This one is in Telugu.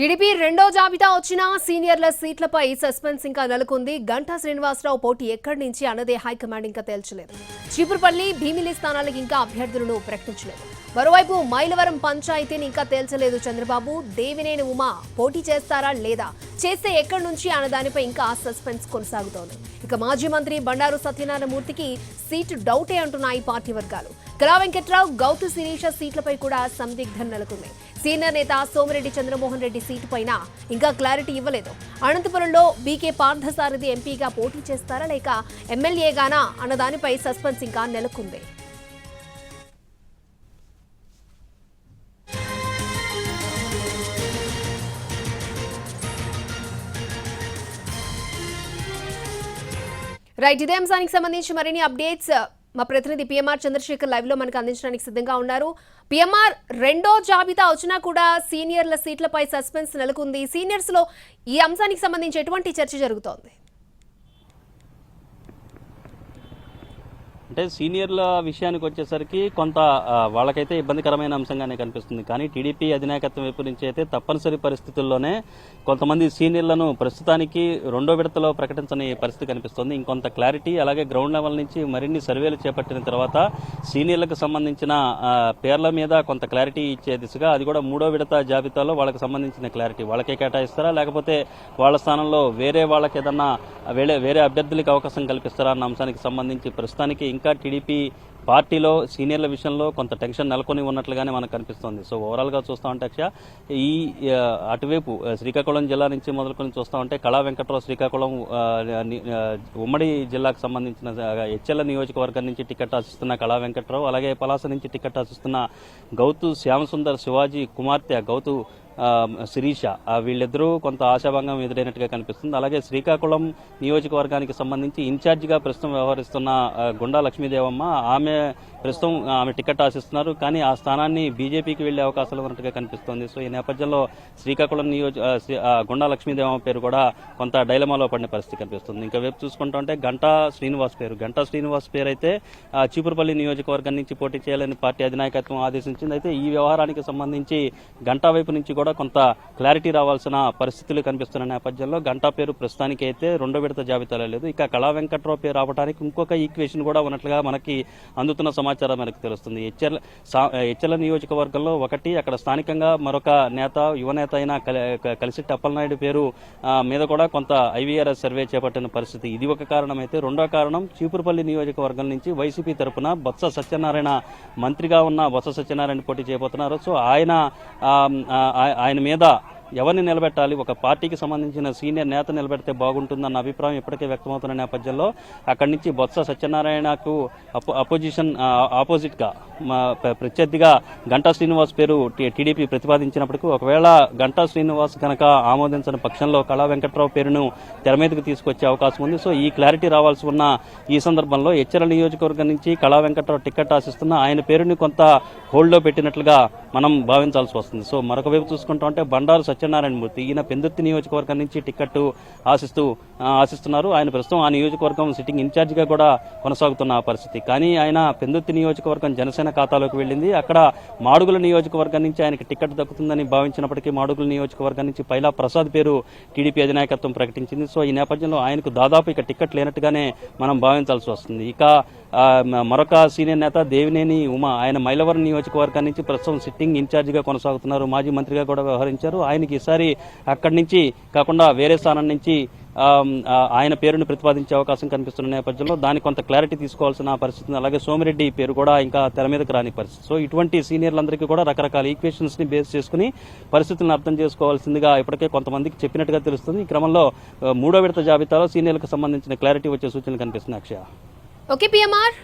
టీడీపీ రెండో జాబితా వచ్చిన సీనియర్ల సీట్లపై సస్పెన్స్ ఇంకా నెలకొంది. గంటా శ్రీనివాసరావు పోటీ ఎక్కడి నుంచి అన్నదే హైకమాండ్ ఇంకా తేల్చలేదు. చీపురుపల్లి భీమిలి స్థానాలకు ఇంకా అభ్యర్థులను ప్రకటించలేదు. మరోవైపు మైలవరం పంచాయతీని ఇంకా తేల్చలేదు చంద్రబాబు. దేవినేని ఉమా పోటీ చేస్తారా లేదా? చేస్తే ఎక్కడి నుంచి అన్న దానిపై ఇంకా సస్పెన్స్ కొనసాగుతోంది. ఇక మాజీ మంత్రి బండారు సత్యనారాయణమూర్తికి సీటు డౌటే అంటున్నాయి పార్టీ వర్గాలు. కళా వెంకట్రావు గౌతు శిరీష సీట్లపై కూడా సందిగ్ధం నెలకొంది. సీనియర్ నేత సోమిరెడ్డి చంద్రమోహన్ రెడ్డి సీటుపైన ఇంకా క్లారిటీ ఇవ్వలేదు. అనంతపురంలో బీకే పార్థసారథి ఎంపీగా పోటీ చేస్తారా లేక ఎమ్మెల్యేగానా అన్న దానిపై సస్పెన్స్ ఇంకా నెలకొంది. రైట్ ఇదే అంశానికి సంబంధించి మరిన్ని అప్డేట్స్. మా ప్రతినిధి పిఎంఆర్ చంద్రశేఖర్ లైవ్లో మనకు అందించడానికి సిద్ధంగా ఉన్నారు. పిఎంఆర్ రెండో జాబితా వచ్చినా కూడా సీనియర్ల సీట్లపై సస్పెన్స్ నెలకొంది. సీనియర్స్లో ఈ అంశానికి సంబంధించి ఎటువంటి చర్చ జరుగుతోంది? అంటే సీనియర్ల విషయానికి వచ్చేసరికి కొంత వాళ్ళకైతే ఇబ్బందికరమైన అంశంగానే కనిపిస్తుంది. కానీ టీడీపీ అధినాయకత్వం వైపు నుంచి అయితే తప్పనిసరి పరిస్థితుల్లోనే కొంతమంది సీనియర్లను ప్రస్తుతానికి రెండో విడతలో ప్రకటించని పరిస్థితి కనిపిస్తుంది. ఇంకొంత క్లారిటీ అలాగే గ్రౌండ్ లెవెల్ నుంచి మరిన్ని సర్వేలు చేపట్టిన తర్వాత సీనియర్లకు సంబంధించిన పేర్ల మీద కొంత క్లారిటీ ఇచ్చే దిశగా అది కూడా మూడో విడత జాబితాలో వాళ్ళకి సంబంధించిన క్లారిటీ. వాళ్ళకే కేటాయిస్తారా? లేకపోతే వాళ్ళ స్థానంలో వేరే వాళ్ళకి ఏదన్నా వేరే వేరే అభ్యర్థులకు అవకాశం కల్పిస్తారా? అన్న అంశానికి సంబంధించి ప్రస్తుతానికి ఇంకా టీడీపీ పార్టీలో సీనియర్ల విషయంలో కొంత టెన్షన్ నెలకొని ఉన్నట్లుగానే మనకు కనిపిస్తుంది. సో ఓవరాల్గా చూస్తా ఉంటే అక్ష ఈ అటువైపు శ్రీకాకుళం జిల్లా నుంచి మొదలుకొని చూస్తా ఉంటే కళా వెంకట్రావు శ్రీకాకుళం ఉమ్మడి జిల్లాకు సంబంధించిన హెచ్ఎల్ నియోజకవర్గం నుంచి టికెట్ ఆశిస్తున్న కళా వెంకట్రావు అలాగే పలాస నుంచి టికెట్ ఆశిస్తున్న గౌతు శ్యామసుందర్ శివాజీ కుమార్తె గౌతు శిరీష. వీళ్ళిద్దరూ కొంత ఆశాభంగం ఎదురైనట్టుగా కనిపిస్తుంది. అలాగే శ్రీకాకుళం నియోజకవర్గానికి సంబంధించి ఇన్ఛార్జిగా ప్రస్తుతం వ్యవహరిస్తున్న గుండా లక్ష్మీదేవమ్మ ఆమె ప్రస్తుతం ఆమె టికెట్ ఆశిస్తున్నారు. కానీ ఆ స్థానాన్ని బీజేపీకి వెళ్ళే అవకాశాలు ఉన్నట్టుగా కనిపిస్తోంది. సో ఈ నేపథ్యంలో శ్రీకాకుళం నియోజ గుండా లక్ష్మీదేవమ్మ పేరు కూడా కొంత డైలమాలో పడిన పరిస్థితి కనిపిస్తుంది. ఇంకా వైపు చూసుకుంటుంటే గంటా శ్రీనివాస్ పేరు. గంటా శ్రీనివాస్ పేరు అయితే చీపురుపల్లి నియోజకవర్గం నుంచి పోటీ చేయాలని పార్టీ అధినాయకత్వం ఆదేశించింది. అయితే ఈ వ్యవహారానికి సంబంధించి గంటా వైపు నుంచి కూడా కొంత క్లారిటీ రావాల్సిన పరిస్థితులు కనిపిస్తున్న నేపథ్యంలో గంటా పేరు ప్రస్తుతానికి అయితే రెండో విడత జాబితాలో లేదు. ఇక కళా వెంకట్రావు పేరు రావడానికి ఇంకొక ఈక్వేషన్ కూడా ఉన్నట్లుగా మనకి అందుతున్న సమాచారం మనకు తెలుస్తుంది. హెచ్ఎల్ సా- హెచ్ఎల్ నియోజకవర్గంలో ఒకటి అక్కడ స్థానికంగా మరొక నేత యువనేత అయిన కలి- టప్పలనాయుడు పేరు మీద కూడా కొంత ఐవీఆర్ఎస్ సర్వే చేపట్టిన పరిస్థితి. ఇది ఒక కారణం అయితే రెండో కారణం చీపురుపల్లి నియోజకవర్గం నుంచి వైసీపీ తరపున బొత్స సత్యనారాయణ మంత్రిగా ఉన్న బొత్స సత్యనారాయణ పోటీ చేయబోతున్నారు సో ఆయన ఆయన మీద ఎవరిని నిలబెట్టాలి? ఒక పార్టీకి సంబంధించిన సీనియర్ నేత నిలబెడితే బాగుంటుందన్న అభిప్రాయం ఇప్పటికే వ్యక్తమవుతున్న నేపథ్యంలో అక్కడి నుంచి బొత్స సత్యనారాయణకు అపోజిషన్ ఆపోజిట్గా ప్రత్యర్థిగా గంటా శ్రీనివాస్ పేరు టీడీపీ ప్రతిపాదించినప్పటికీ ఒకవేళ గంటా శ్రీనివాస్ కనుక ఆమోదించని పక్షంలో కళా వెంకట్రావు పేరును తెర మీదకు తీసుకొచ్చే అవకాశం ఉంది. సో ఈ క్లారిటీ రావాల్సి ఉన్న ఈ సందర్భంలో హెచ్చరల నియోజకవర్గం నుంచి కళా వెంకట్రావు టికెట్ ఆశిస్తున్న ఆయన పేరుని కొంత హోల్డ్లో పెట్టినట్లుగా మనం భావించాల్సి వస్తుంది. సో మరొక వైపు చూసుకుంటా ఉంటే బండారు సత్యనారాయణ మూర్తి. ఈయన పెందుర్తి నియోజకవర్గం నుంచి టికెట్ ఆశిస్తూ ఆశిస్తున్నారు. ఆయన ప్రస్తుతం ఆ నియోజకవర్గం సిట్టింగ్ ఇన్ఛార్జిగా కూడా కొనసాగుతున్న ఆ పరిస్థితి. కానీ ఆయన పెందుర్తి నియోజకవర్గం జనసేన ఖాతాలోకి వెళ్ళింది. అక్కడ మాడుగుల నియోజకవర్గం నుంచి ఆయనకి టికెట్ దక్కుతుందని భావించినప్పటికీ మాడుగుల నియోజకవర్గం నుంచి పైలా ప్రసాద్ పేరు టీడీపీ అధినాయకత్వం ప్రకటించింది. సో ఈ నేపథ్యంలో ఆయనకు దాదాపు ఇక టికెట్ లేనట్టుగానే మనం భావించాల్సి వస్తుంది. ఇక మరొక సీనియర్ నేత దేవినేని ఉమా. ఆయన మైలవరం నియోజకవర్గం నుంచి ప్రస్తుతం సిట్టింగ్ ఇన్ఛార్జిగా కొనసాగుతున్నారు. మాజీ మంత్రిగా కూడా వ్యవహరించారు. ఆయనకి ఈసారి అక్కడి నుంచి కాకుండా వేరే స్థానం నుంచి ఆయన పేరును ప్రతిపాదించే అవకాశం కనిపిస్తున్న నేపథ్యంలో దానికి కొంత క్లారిటీ తీసుకోవాల్సిన పరిస్థితి అలాగే సోమిరెడ్డి పేరు కూడా ఇంకా తెర మీదకి రాని పరిస్థితి. సో ఇటువంటి సీనియర్లందరికీ కూడా రకరకాల ఈక్వేషన్స్ని బేస్ చేసుకుని పరిస్థితులను అర్థం చేసుకోవాల్సిందిగా ఇప్పటికే కొంతమందికి చెప్పినట్టుగా తెలుస్తుంది. ఈ క్రమంలో మూడో విడత జాబితాలో సీనియర్లకు సంబంధించిన క్లారిటీ వచ్చే సూచనలు కనిపిస్తున్నాయి. అక్షయ. Okay PMR.